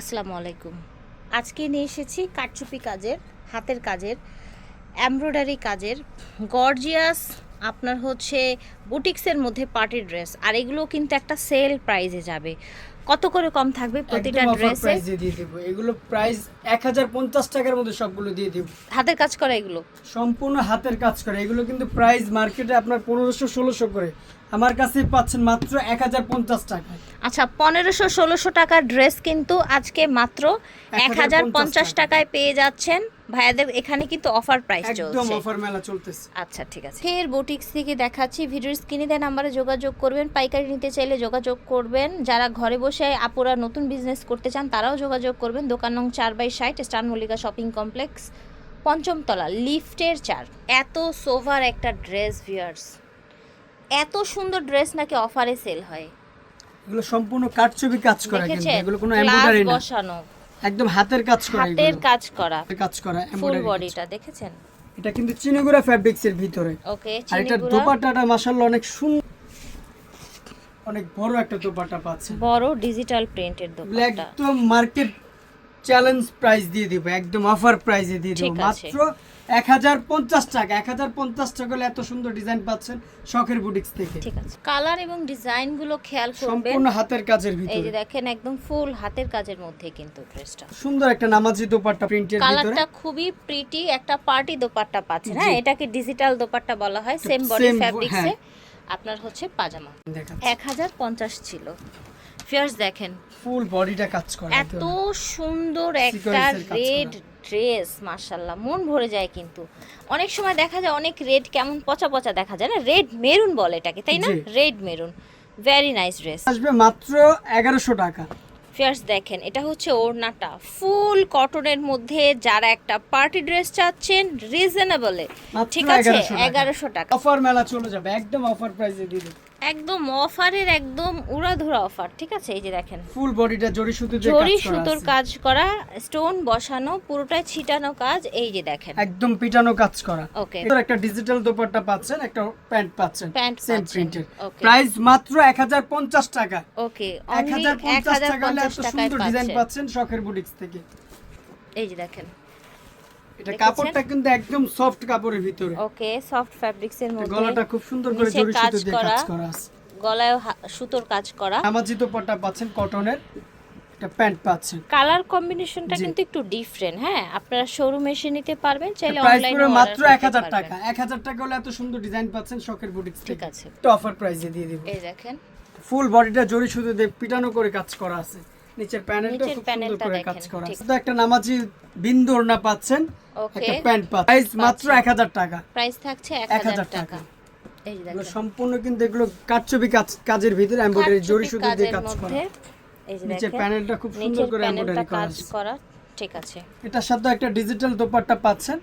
আসসালামু আলাইকুম। আজকে নিয়ে এসেছি কাটচুপি কাজের, হাতের কাজের, এমব্রয়ডারি কাজের, গর্জিয়াস আপনার হচ্ছে বুটিক্সের মধ্যে পার্টি ড্রেস। আর এগুলো কিন্তু একটা সেল প্রাইজে যাবে। কত করে কম থাকবে প্রতিটা ড্রেসে প্রাইসে দিয়ে দেবো। এগুলো প্রাইস এক হাজার পঞ্চাশ টাকার মধ্যে সবগুলো দিয়ে দেবো। হাতের কাজ করা এগুলো? সম্পূর্ণ হাতের কাজ করে। এগুলো কিন্তু প্রাইস মার্কেটে আপনার পনেরোশো ষোলোশো করে। আমার কাছে পাচ্ছেন মাত্র এক হাজার পঞ্চাশ টাকায়। আচ্ছা পনেরোশো ষোলোশো টাকার ড্রেস কিন্তু আজকে মাত্র এক হাজার পঞ্চাশ টাকায় পেয়ে যাচ্ছেন। ভাইয়াদের এখানে কিন্তু অফার প্রাইস একদম চলছে। অফার মেলা চলতেছে। আচ্ছা ঠিক আছে। ফের বুটিক্স থেকে দেখাচ্ছি। ভিডিওর স্ক্রিনে দেন নাম্বারে যোগাযোগ করবেন। পাইকারি নিতে চাইলে যোগাযোগ করবেন। যারা ঘরে বসে আপুরা নতুন বিজনেস করতে চান তারাও যোগাযোগ করবেন। দোকান নং চার বাই ষাট স্টার মল্লিকা শপিং কমপ্লেক্স পঞ্চমতলা লিফটের চার। এত সোভার একটা ড্রেস ভিয়ার্স এত সুন্দর ড্রেস নাকি অফারে সেল হয়। এগুলো সম্পূর্ণ কাঠছবি কাজ করা কিন্তু এগুলো কোনো এমব্রয়ডারি না। বসানো। একদম হাতের কাজ করা হাতের কাজ করা। কাজ করা ফুল বডিটা দেখেছেন? এটা কিন্তু চিনিগুড়া ফ্যাব্রিক্স এর ভিতরে। ওকে আর এটা দোপাট্টাটা মাশাআল্লাহ অনেক সুন্দর অনেক বড় একটা দোপাট্টা পাচ্ছেন। বড় ডিজিটাল প্রিন্টের দোপাট্টা। একদম মার্কেট চ্যালেঞ্জ প্রাইস দিয়ে দিব একদম অফার প্রাইসে দিয়ে দিব। মাত্র এক হাজার পঞ্চাশ টাকা এক হাজার পঞ্চাশ টাকা হলে এত সুন্দর ডিজাইন পাচ্ছেন শখের বুটিক্স থেকে। ঠিক আছে। কালার এবং ডিজাইনগুলো খেয়াল করবেন। সম্পূর্ণ হাতের কাজের ভিতরে। এই যে দেখেন একদম ফুল হাতের কাজের মধ্যে কিন্তু ড্রেসটা সুন্দর একটা নামাজি দোপাট্টা প্রিন্টের ভিতরে। কালারটা খুবই প্রিটি একটা পার্টি দোপাট্টা পাচ্ছেন। হ্যাঁ এটাকে ডিজিটাল দোপাট্টা বলা হয় সেম বডি ফ্যাব্রিক্সে। আপনার হচ্ছে পাজামা। এক হাজার পঞ্চাশ ছিল। ফিয়ার্স দেখেন। ফুল বডিটা কাজ করে এত সুন্দর একটা রেড ড্রেস মার্শাল্লাহ মন ভরে যায় কিন্তু। অনেক সময় দেখা যায় অনেক রেড কেমন পচা পচা দেখা যায় না? রেড মেরুন বলে এটাকে তাই না? Red maroon very nice dress আসবে মাত্র এগারোশো টাকা। ফিয়ার্স দেখেন এটা হচ্ছে ওড়নাটা। ফুল কটনের মধ্যে যারা একটা পার্টি ড্রেস চাচ্ছেন রিজনেবলে ঠিক আছে? 1100 টাকা। এগারোশো টাকা। অফার মেলা চলে যাবে একদম অফার প্রাইসে দিয়ে একদম অফারের একদম উড়াধুরা অফার ঠিক আছে? এই যে দেখেন। ফুল বডিটা জরি সুতো দিয়ে জরি সুতোর কাজ করা স্টোন বসানো পুরোটাই ছিটানো কাজ এই যে দেখেন। একদম পিটানো কাজ করা। ওকে এটার একটা ডিজিটাল দোপাট্টা পাচ্ছেন একটা প্যান্ট পাচ্ছেন প্যান্ট সেম। প্রিন্টের প্রাইস মাত্র এক হাজার পঞ্চাশ টাকা। ওকে এক অনলি হাজার এক পঞ্চাশ হাজার টাকা হলে এত সুন্দর ডিজাইন পাচ্ছেন। পাচ্ছেন শখের বুটিক্স থেকে। এই যে দেখেন। এটা? কাপড়টা কিন্তু একদম সফট কাপড়ের ভিতরে। ওকে সফট ফ্যাব্রিক্স এর মধ্যে। গলাটা খুব সুন্দর করে জরি সুতো দিয়ে কাজ করা আছে। গলায় সুতোর কাজ করা। নামাজি দোপাট্টা পাচ্ছেন কটনের একটা প্যান্ট পাচ্ছেন। কালার কম্বিনেশনটা কিন্তু একটু ডিফারেন্ট হ্যাঁ? আপনারা শোরুমে এসে নিতে পারবেন চাইলে প্রাইস অনলাইনে পুরো মাত্র এক হাজার টাকা। এক হাজার টাকা হলে এত সুন্দর ডিজাইন পাচ্ছেন শখের বুটিক্স ঠিক আছে। একটা অফার প্রাইসে দিয়ে দিব। এই দেখেন। ফুল বডিটা জরি সুতো দিয়ে পিটানো করে কাজ করা আছে। নিচের প্যানেলটা খুব সুন্দর করে কাজ করা আছে। তো একটা নামাজি বিন্দু ওড়না পাচ্ছেন একটা প্যান্ট পাচ্ছেন। প্রাইস মাত্র পাচ্ছেন। এক হাজার টাকা। প্রাইস থাকছে 1000 টাকা। সম্পূর্ণ কিন্তু এগুলো কাটছবি কাজ কাজের ভিতরে এমব্রয়ডারি জরি সুতো দিয়ে কাজ করা। নিচের প্যানেলটা খুব সুন্দর করে এমব্রয়ডারি করা কাজ আছে। করা ঠিক আছে। এটার সাথে একটা ডিজিটাল দোপাট্টা পাচ্ছেন।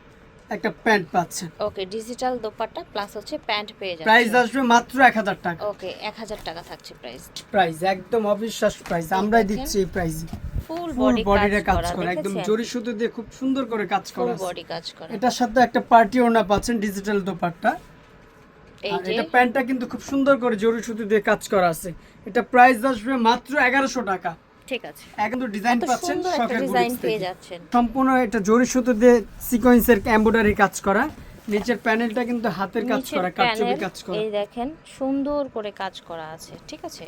একটা প্যান্ট পাচ্ছেন। ওকে ডিজিটাল দোপাট্টা প্লাস হচ্ছে প্যান্ট পেয়ে প্রাইস আসবে মাত্র এক হাজার টাকা। ওকে এক হাজার টাকা থাকছে প্রাইস প্রাইস একদম অবিশ্বাস প্রাইস আমরাই দিচ্ছি এই প্রাইস ফুল ফুল বডি বডিটা কাজ করা একদম জরি সুতো দিয়ে খুব সুন্দর করে কাজ ফুল করা আছে। বডি কাজ করা। এটার সাথে একটা পার্টি ওড়না পাচ্ছেন ডিজিটাল দোপাট্টা। এটা প্যান্টটা কিন্তু খুব সুন্দর করে জরি সুতো দিয়ে কাজ করা আছে। এটা প্রাইস আসবে মাত্র এগারোশো টাকা। ঠিক আছে। একদম ডিজাইন পাচ্ছেন শখের ডিজাইন পেয়ে যাচ্ছেন। সম্পূর্ণ এটা জরি সুতো দিয়ে সিকোয়েন্সের এমব্রয়ডারি কাজ করা। নিচের প্যানেলটা কিন্তু হাতের কাজ করা কাটছবি কাজ করা। এই দেখেন সুন্দর করে কাজ করা আছে ঠিক আছে?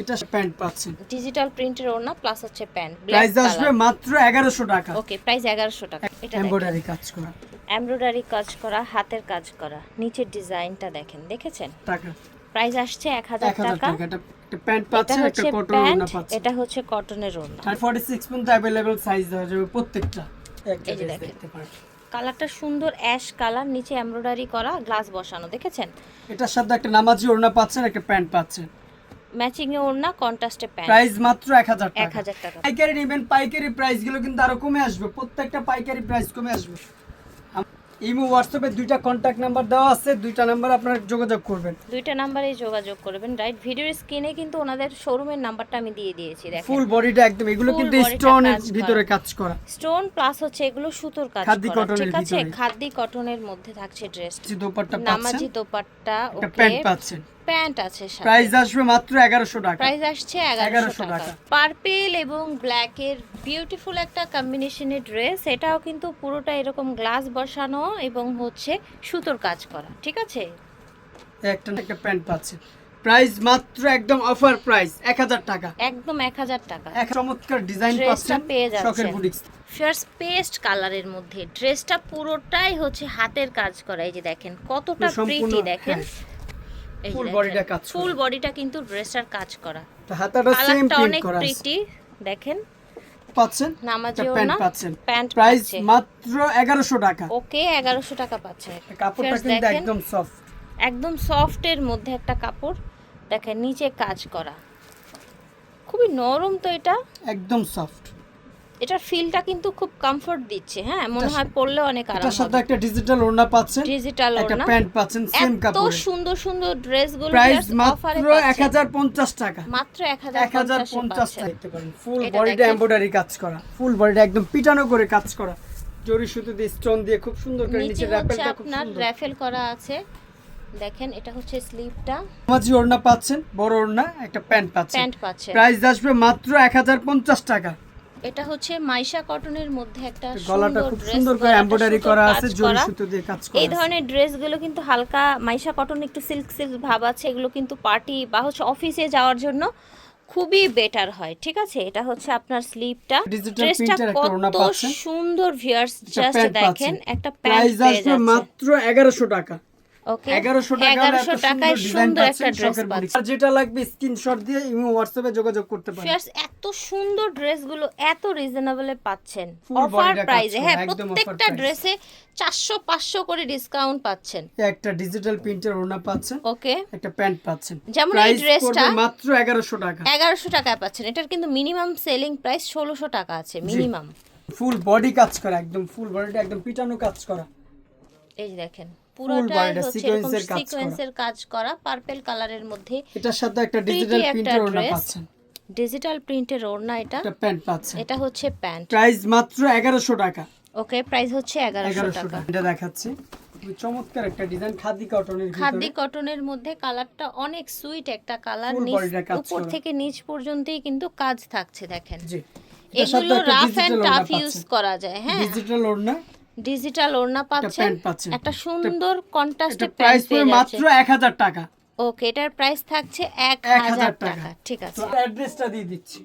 এটা প্যান্ট পাচ্ছেন। ডিজিটাল প্রিন্টের ওড়না প্লাস হচ্ছে প্যান্ট প্রাইস আসবে মাত্র এগারোশো টাকা। ওকে প্রাইস এগারোশো টাকা। এটা এমব্রয়ডারি কাজ করা। এমব্রয়ডারি কাজ করা হাতের কাজ করা নিচের ডিজাইনটা দেখেন দেখেছেন? টাকা। প্রাইস আসছে এক হাজার টাকা। এটা একটা প্যান্ট এটা একটা হচ্ছে কটন প্যান্ট ওড়না এটা হচ্ছে কটনের ওড়না। আর ফর্টি সিক্স পর্যন্ত অ্যাভেলেবেল সাইজ দেওয়া যাবে প্রত্যেকটা। দেখতে পারেন কালারটা সুন্দর অ্যাশ কালার নিচে এমব্রয়ডারি করা গ্লাস বসানো দেখেছেন? এটার সাথে একটা নামাজি ওড়না পাচ্ছেন একটা প্যান্ট পাচ্ছেন। ম্যাচিং এ ওড়না কন্ট্রাস্টে প্যান্ট। প্রাইস মাত্র এক হাজার এক টাকা হাজার টাকা। পাইকারি নেবেন পাইকারি প্রাইসগুলো কিন্তু আরও কমে আসবে। প্রত্যেকটা পাইকারি প্রাইস কমে আসবে। ইমো হোয়াটসঅ্যাপে দুইটা কন্ট্যাক্ট নাম্বার দেওয়া আছে দুইটা নাম্বার আপনারা যোগাযোগ করবেন। দুইটা নাম্বারে যোগাযোগ করবেন রাইট ভিডিওর স্ক্রিনে কিন্তু ওনাদের শোরুমের নাম্বারটা আমি দিয়ে দিয়েছি দেখেন। ফুল বডিটা একদম এগুলো কিন্তু স্টোনের ভিতরে কাজ করা। স্টোন প্লাস হচ্ছে এগুলো সুতোর কাজ খাদি করা ঠিক আছে। খাদি কটনের মধ্যে থাকছে ড্রেস দোপাট্টা নামাজি পাচ্ছেন দোপাট্টা একটা ওকে প্যান্ট পাচ্ছেন। প্যান্ট আছে প্রাইস আসবে মাত্র এগারোশো টাকা। প্রাইস আসছে 1100 এগারোশো টাকা। টাকা। পার্পেল এবং ব্ল্যাকের বিউটিফুল একটা কম্বিনেশনের ড্রেস এটাও কিন্তু পুরোটা এরকম গ্লাস বসানো এবং হচ্ছে সুতোর কাজ করা ঠিক আছে? একটা একটা প্যান্ট পাচ্ছে। প্রাইস মাত্র একদম অফার প্রাইস এক হাজার টাকা। একদম এক হাজার টাকা। এক চমৎকার ডিজাইন পাচ্ছেন শখের বুটিক্স ফিয়ার্স পেস্ট কালারের মধ্যে। ড্রেসটা পুরোটাই হচ্ছে হাতের কাজ করা। এই যে দেখেন কতটা প্রিটি দেখেন। Full body কাজ ফুল বডিটা কিন্তু ড্রেসটার কাজ করা। তো হাতাটা সেম প্রিন্ট অনেক করা আছে। প্রিটি দেখেন। পাচ্ছেন? প্যান্ট পাচ্ছেন। প্যান্ট প্রাইস মাত্র এগারোশো টাকা। ওকে এগারোশো টাকা পাচ্ছে। কাপড়টা কিন্তু একদম সফট একদম সফটের মধ্যে একটা কাপড়। দেখেন নিচে কাজ করা। খুবই নরম তো এটা। একদম সফট এটার ফিলটা কিন্তু খুব কমফোর্ট দিচ্ছে হ্যাঁ? মনে হয় পরলে অনেক আরাম এটার সাথে একটা ডিজিটাল ওড়না পাচ্ছেন ডিজিটাল ওড়না। একটা প্যান্ট পাচ্ছেন সেম এত কাপড়ে। সুন্দর সুন্দর ড্রেসগুলো প্রাইস মাত্র এক হাজার পঞ্চাশ টাকা। মাত্র এক এক হাজার পঞ্চাশ পঞ্চাশ টাকা। দেখতে পারেন ফুল এটা বডিটা দেখেন। এমব্রয়ডারি কাজ করা। ফুল বডিটা একদম পিটানো করে কাজ করা। জরি সুতো দিয়ে স্টোন দিয়ে খুব সুন্দর করে নিচে র্যাপেলটা খুব আপনার সুন্দর। র্যাফেল করা আছে। দেখেন এটা হচ্ছে স্লিভটা মাঝি ওড়না পাচ্ছেন বড় ওড়না একটা প্যান্ট পাচ্ছেন। প্যান্ট পাচ্ছেন। প্রাইস আসবে মাত্র এক হাজার পঞ্চাশ টাকা। এটা হচ্ছে মাইশা কটনের মধ্যে একটা গলাটা খুব সুন্দর করে এমব্রয়ডারি করা আছে জরি সুতো দিয়ে কাজ করা এই। ধরনের ড্রেসগুলো কিন্তু হালকা মাইশা কটন একটু সিল্ক সিল্ক ভাব আছে এগুলো কিন্তু পার্টি বা হচ্ছে অফিসে যাওয়ার জন্য খুবই বেটার হয় ঠিক আছে? এটা হচ্ছে আপনার স্লিপটা ড্রেসটা কত সুন্দর ভিউয়ার্স জাস্ট দেখেন একটা প্যান্ট প্রাইস পেয়ে যাচ্ছে। মাত্র এগারোশো টাকা। ওকে? এগারোশো টাকা এগারোশো টাকায় সুন্দর একটা ড্রেস পাচ্ছেন। যেটা লাগবে স্ক্রিনশট দিয়ে ইমো হোয়াটসঅ্যাপে যোগাযোগ করতে পারেন। এত সুন্দর ড্রেসগুলো এত রিজনেবলে পাচ্ছেন। অফার প্রাইসে হ্যাঁ প্রত্যেকটা ড্রেসে করে ডিসকাউন্ট পাচ্ছেন। একটা ডিজিটাল প্রিন্টের পাচ্ছেন ওকে। একটা প্যান্ট পাচ্ছেন। যেমন এই ড্রেসটা মাত্র টাকা। টাকায় পাচ্ছেন। এটার কিন্তু মিনিমাম সেলিং প্রাইস ষোলোশো টাকা আছে মিনিমাম ফুল বডি কাজ করা একদম ফুল বডিটা একদম পিটানো কাজ করা। এই দেখেন। পুরোটাই হচ্ছে এরকম কাজ করা। সিকোয়েন্সের কাজ করা পার্পল কালারের মধ্যে এটার সাথে একটা ডিজিটাল প্রিন্টের ওড়না পাচ্ছেন। ডিজিটাল প্রিন্টের ওড়না এটা। প্যান্ট পাচ্ছেন। এটা হচ্ছে প্যান্ট প্রাইস মাত্র এগারোশো টাকা। ওকে প্রাইস হচ্ছে এগারোশো এগারোশো টাকা। টাকা। এটা দেখাচ্ছি। চমৎকার একটা ডিজাইন খাদি কটনের খাদি কটনের মধ্যে কালারটা অনেক সুইট একটা কালার উপর থেকে নিচ পর্যন্তই কিন্তু কাজ থাকছে দেখেন। এগুলো রাফ এন্ড টাফ ইউজ করা যায় হ্যাঁ। ডিজিটাল ওড়না। ডিজিটাল ওড়না পাচ্ছেন একটা সুন্দর কন্ট্রাস্টের প্রাইস পড়বে মাত্র যাচ্ছে এক হাজার টাকা। ওকে এটার প্রাইস থাকছে এক এক হাজার হাজার টাকা। টাকা। ঠিক আছে। অ্যাড্রেসটা দিয়ে দিচ্ছি।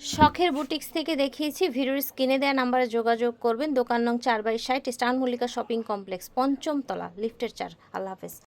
শখের বুটিক্স থেকে দেখিয়েছি ভিডিওর স্ক্রিনে দেওয়া নাম্বারে যোগাযোগ করবেন। দোকান নং চার বাই ষাট স্টান মল্লিকা শপিং কমপ্লেক্স পঞ্চম তলা লিফটের চার। আল্লাহ হাফেজ।